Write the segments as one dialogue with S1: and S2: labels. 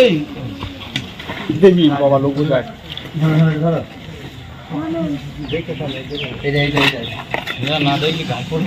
S1: এই দেখি বাবা লোক বোঝায় না দেখলি গান করব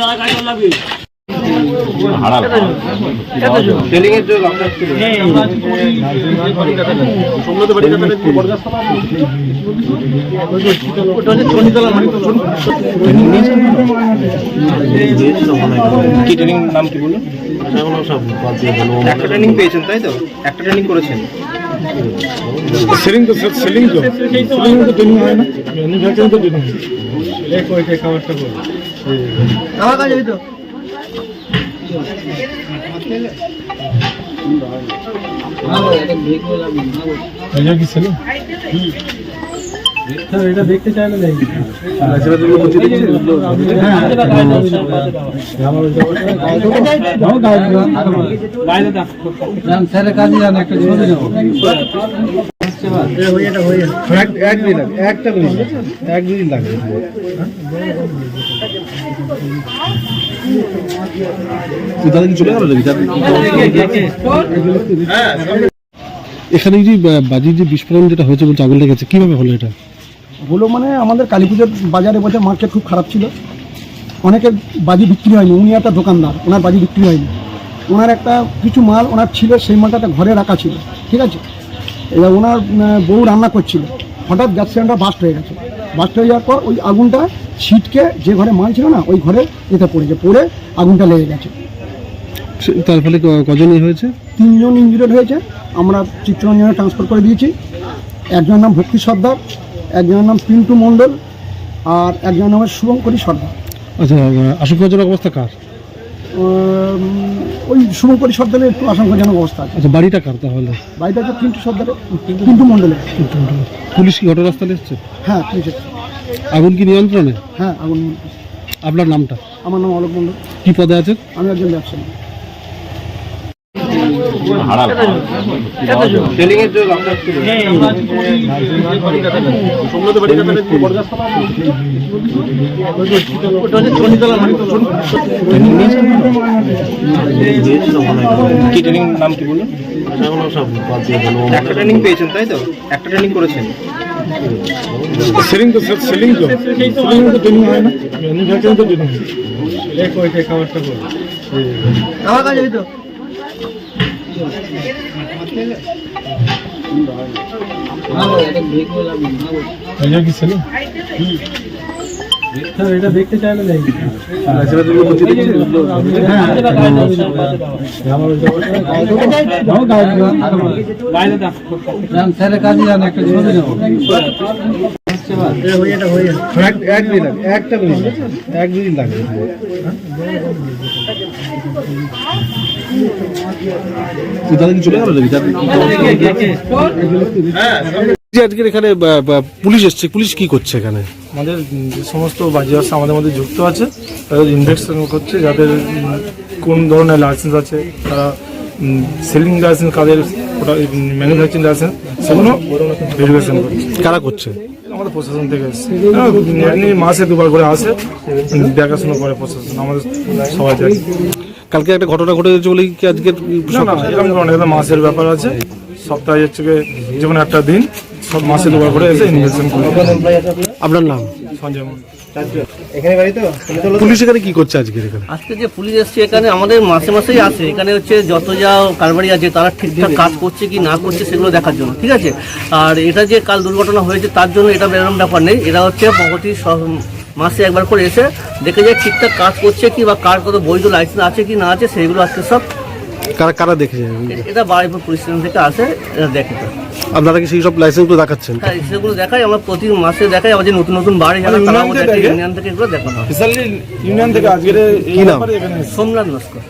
S1: দাদা কাজ লাগবে।
S2: কি ট্রেনিং নাম কি বলুন একটা ট্রেনিং পেয়েছেন তাই তো? একটা ট্রেনিং করেছেন।
S3: সেলিং তো সেলিং তো। সেলিং তো ট্রেনিং হয় না। ম্যানুফ্যাকচারিং তো ট্রেনিং
S1: কাছে তো
S3: এটা দেখতে চাইলে নেই
S1: স্যারের কাজে যান একটা ছবি নেব
S3: এক একটা মিনিট, এক দিন লাগে এখানে যে বাজির যে বিস্ফোরণ যেটা হয়েছে বলছে আগুন লেগেছে, কীভাবে হলো এটা?
S4: হলো মানে আমাদের কালী পুজোর বাজারে বছর মার্কেট খুব খারাপ ছিল। অনেকের বাজি বিক্রি হয়নি, উনি একটা দোকানদার, ওনার বাজি বিক্রি হয়নি। ওনার একটা কিছু মাল ওনার ছিল, সেই মালটা একটা ঘরে রাখা ছিল, ঠিক আছে? এবার ওনার বউ রান্না করছিল। হঠাৎ গ্যাস সিলিন্ডার বাস্ট হয়ে গেছে। বাস্ট হয়ে যাওয়ার পর ওই আগুনটা ছিটকে যে ঘরে মাল ছিল না ওই ঘরে এতে পড়েছে পড়ে আগুনটা লেগে গেছে।
S3: তার ফলে কজন হয়েছে?
S4: তিনজন ইঞ্জুরিড হয়েছে আমরা চিত্তরঞ্জনে ট্রান্সফার করে দিয়েছি। একজনের নাম ভক্তি সর্দার একজনের নাম পিন্টু মণ্ডল আর একজনের নাম শুভঙ্করী সর্দার।
S3: আচ্ছা আশঙ্কাজনক অবস্থা কার?
S4: ওই শুভঙ্করী সর্দারের একটু আশঙ্কাজনক অবস্থা আছে।
S3: আচ্ছা বাড়িটা কার তাহলে?
S4: বাড়িটা হচ্ছে পিন্টু সর্দারের পিন্টু মণ্ডলের।
S3: পুলিশ কি ঘটনাস্থলে এসছে?
S4: হ্যাঁ পুলিশের
S3: আগুন কি নিয়ন্ত্রণে?
S4: হ্যাঁ আগুন
S3: আপনার নামটা?
S4: আমার নাম অলোক মণ্ডল।
S3: কি পদে আছে
S4: আমি একজন ব্যবসায়ী
S2: ট্রেনিং এর যে লকডাউন ছিল কি ট্রেনিং নাম কি বলুন একটা ট্রেনিং পেয়েছেন তাই তো? একটা ট্রেনিং করেছেন।
S3: সেলিং তো সেলিং তো। সেলিং তো ট্রেনিং হয় না। ম্যানুফ্যাকচারিং তো ট্রেনিং এক ওইটা খাবারটা বল।
S1: আমার কাছে তো।
S3: এটা স্যার এটা দেখতে চাইলে নেই
S1: স্যারের কাজে একটা ছবি নেব
S3: এক- এক একটা মিনিট এক দিন লাগে
S2: দাদা কি চলে গেল
S3: আজকের এখানে পুলিশ এসছে। পুলিশ কি করছে এখানে?
S5: আমাদের সমস্ত বাজি ব্যবসা আমাদের মধ্যে যুক্ত আছে। তাদের ইনভেস্টমেন্ট করছে যাদের কোন ধরনের লাইসেন্স আছে তারা সেলিং লাইসেন্স কাদের ম্যানুফ্যাকচারিং লাইসেন্স সেগুলো ভেরিফিকেশন করছে।
S3: কারা করছে?
S5: আমাদের প্রশাসন থেকে এসছে। এমনি মাসে দুবার করে আসে। দেখাশোনা করে প্রশাসন আমাদের সবাই যায়
S2: কালকে একটা ঘটনা ঘটে যাচ্ছে বলেই কি আজকে
S5: না না এরকম অনেক মাসের ব্যাপার আছে। সপ্তাহে হচ্ছে যেমন একটা দিন সব মাসে দুবার করে এসে ইনভেস্টমেন্ট করে।
S2: আপনার নাম?
S5: সঞ্জয় মন্ডল
S2: এখানে বাড়ি তো? পুলিশ এখানে কি করছে আজকে এখানে?
S6: আজকে যে পুলিশ এসছে এখানে আমাদের মাসে মাসেই আসে। এখানে হচ্ছে যত যা কারবারি আছে তারা ঠিকঠাক কাজ করছে কি না করছে সেগুলো দেখার জন্য ঠিক আছে? আর এটা যে কাল দুর্ঘটনা হয়েছে তার জন্য এটা এরকম ব্যাপার নেই। এরা হচ্ছে মাসে একবার করে এসে দেখে যায় ঠিকঠাক কাজ করছে কি বা কার কত বৈধ লাইসেন্স আছে কি না আছে সেগুলো আজকে সব
S2: কারা কারা দেখেছে
S6: এটা বারিপুর পুলিশ স্টেশন থেকে আসে এটা দেখে তো।
S2: আপনারা কি সেই সব লাইসেন্সগুলো দেখাচ্ছেন
S6: হ্যাঁ সেগুলো দেখাই আমরা প্রতি মাসে দেখাই আমাদের যে নতুন নতুন বাড়ি যারা তারা
S5: ইউনিয়ন থেকে?
S6: এগুলো দেখানো হয়
S5: স্পেশালি ইউনিয়ন থেকে আজকের এই
S2: কি নাম?
S6: সোমনাথ নস্কর